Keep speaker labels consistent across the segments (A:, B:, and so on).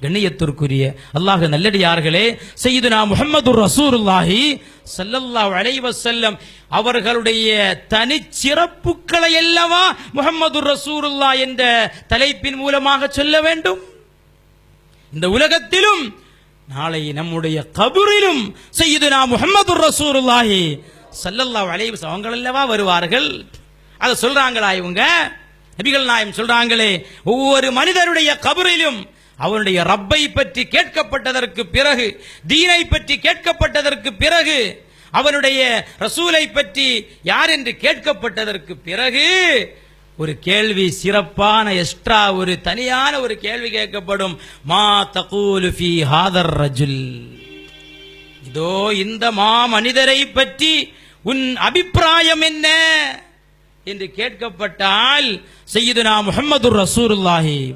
A: கண்ணியத்திற்குரிய அல்லாஹ் நல்லடியார்களே செய்துனா முகமது ரசூருல்லாஹி சல்லல்லா அலைவ செல்லம் அவர்களுடைய தனிச்சிறப்புகளை அல்லவா முகமது ரசூருல்லா என்ற தலைப்பின் மூலமாக சொல்ல வேண்டும்? இந்த உலகத்திலும் நாளை நம்முடைய கபூரிலும் செய்துனா முஹம்மது ரசூருல்லாஹி சல்லல்லா அலைஹி வஸல்லம் அவங்க அல்லவா வருவார்கள்? அதை சொல்றாங்களா இவங்க? நபிகள் நாயம் சொல்றாங்களே ஒவ்வொரு மனிதருடைய கபூரிலும் அவனுடைய ரப்பை பற்றி கேட்கப்பட்டதற்கு பிறகு தீனை பற்றி கேட்கப்பட்டதற்கு பிறகு அவனுடைய ரசூலை பற்றி யார் என்று கேட்கப்பட்டதற்கு பிறகு ஒரு கேள்வி சிறப்பான எக்ஸ்ட்ரா ஒரு தனியான ஒரு கேள்வி கேட்கப்படும். மா தகூலு ஃபி ஹாதர் ரஜுல்? இதோ இந்த மா மனிதரை பற்றி உன் அபிப்பிராயம் என்ன? என்று கேட்கப்பட்டால் செய்யுதுனா முஹம்மது ரசூருல்லாஹி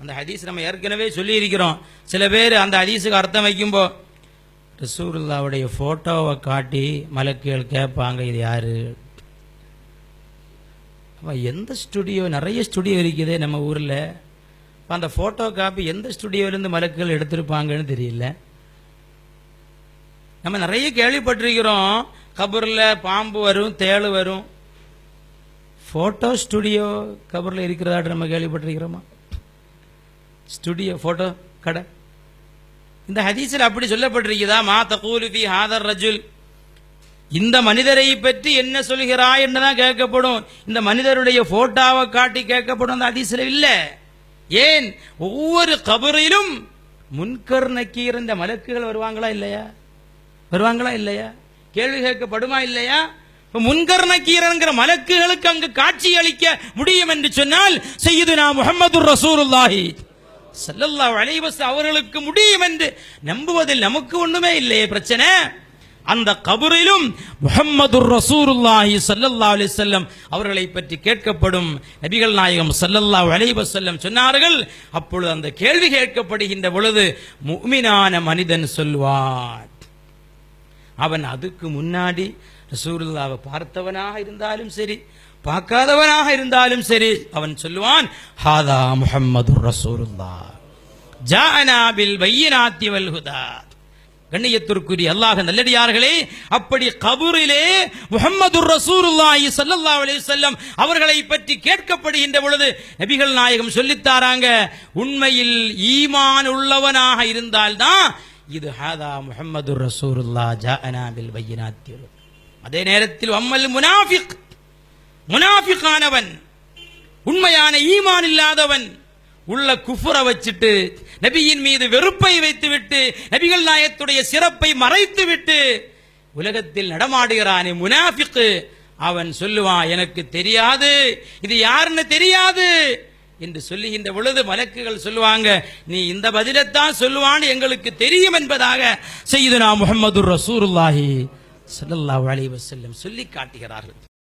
A: அந்த ஹதீஸ் நம்ம ஏற்கனவே சொல்லியிருக்கிறோம். சில பேர் அந்த ஹதீஸுக்கு அர்த்தம் வைக்கும்போ ரசூருல்லாவுடைய ஃபோட்டோவை காட்டி மலக்குகள் கேட்பாங்க இது யாரு? அப்போ எந்த ஸ்டுடியோ நிறைய ஸ்டுடியோ இருக்குது நம்ம ஊரில். இப்போ அந்த ஃபோட்டோ காப்பி எந்த ஸ்டுடியோலேருந்து மலக்குகள் எடுத்திருப்பாங்கன்னு தெரியல. நம்ம நிறைய கேள்விப்பட்டிருக்கிறோம். கபூரில் பாம்பு வரும் தேள் வரும். ஃபோட்டோ ஸ்டுடியோ கபூரில் இருக்கிறதாட்டு நம்ம கேள்விப்பட்டிருக்கிறோமா? ஸ்டுடியோ போட்டோ கடை. இந்த ஹதீஸில் அப்படி சொல்லப்பட்டிருக்குதா? மா தகூலு ஹாதர் ரஜுல். இந்த மனிதரை பற்றி என்ன சொல்கிறாய் என்றுதான் கேட்கப்படும். இந்த மனிதருடைய போட்டோவை காட்டி கேட்கப்படும் அந்த ஹதீஸில் இல்லை. ஏன்? ஒவ்வொரு கபரிலும் முன்கர் நக்கீர் இந்த மலக்குகள் வருவாங்களா இல்லையா? வருவாங்களா இல்லையா? கேள்வி கேட்கப்படுமா இல்லையா? முன்கர் நக்கீரங்கிற மலக்குகளுக்கு அங்கு காட்சி அளிக்க முடியும் என்று சொன்னால் செய்யுதுனா முஹம்மது ரசூலுல்லாஹி. ஸல்லல்லாஹு செல்லல்லா அலைவச அவர்களுக்கு முடியும் என்று நம்புவதில் நமக்கு ஒண்ணுமே இல்லையே பிரச்சனை? அந்த கபரிலும் முகம்மது ரசூருல்லாஹி சல்லல்லா அலி செல்லம் அவர்களை பற்றி கேட்கப்படும் நபிகள் நாயகம் சல்லல்லா அலைவ செல்லம் சொன்னார்கள். அப்பொழுது அந்த கேள்வி கேட்கப்படுகின்ற பொழுது முக்மினான மனிதன் சொல்வான். அவன் அதுக்கு முன்னாடி ரசூருல்லாவை பார்த்தவனாக இருந்தாலும் சரி பார்க்காதவனாக இருந்தாலும் சரி அவன் சொல்லுவான் ஹாதா முகம்மது ரசூருல்லா ஜானாபில் பில் பையினாத்தி கண்ணியத்திற்குரிய அல்லாஹ் நல்லடியார்களே அப்படி கபூரிலே முஹம்மது ரசூருல்லாஹி ஸல்லல்லாஹு அலைஹி வஸல்லம் அவர்களை பற்றி கேட்கப்படுகின்ற பொழுது நபிகள் நாயகம் சொல்லித்தாராங்க உண்மையில் ஈமான் உள்ளவனாக இருந்தால்தான் இது ஹாதா முஹம்மது ரசூருல்லா ஜானாபில் பில் அதே நேரத்தில் அம்மல் முனாஃபிக் முனாஃபிக்கானவன் உண்மையான ஈமான் இல்லாதவன் உள்ள குஃபுர வச்சுட்டு நபியின் மீது வெறுப்பை வைத்துவிட்டு நபிகள் நாயத்துடைய சிறப்பை மறைத்துவிட்டு உலகத்தில் நடமாடுகிறானே முனாஃபிக்கு. அவன் சொல்லுவான் எனக்கு தெரியாது. இது யாருன்னு தெரியாது. என்று சொல்லுகின்ற பொழுது மலக்குகள் சொல்லுவாங்க நீ இந்த பதிலைத்தான் சொல்லுவான்னு எங்களுக்கு தெரியும் என்பதாக செய்து நான் முகமது ரசூருல்லாஹி ஸல்லல்லாஹு அலைஹி வஸல்லம் சொல்லி காட்டுகிறார்கள்.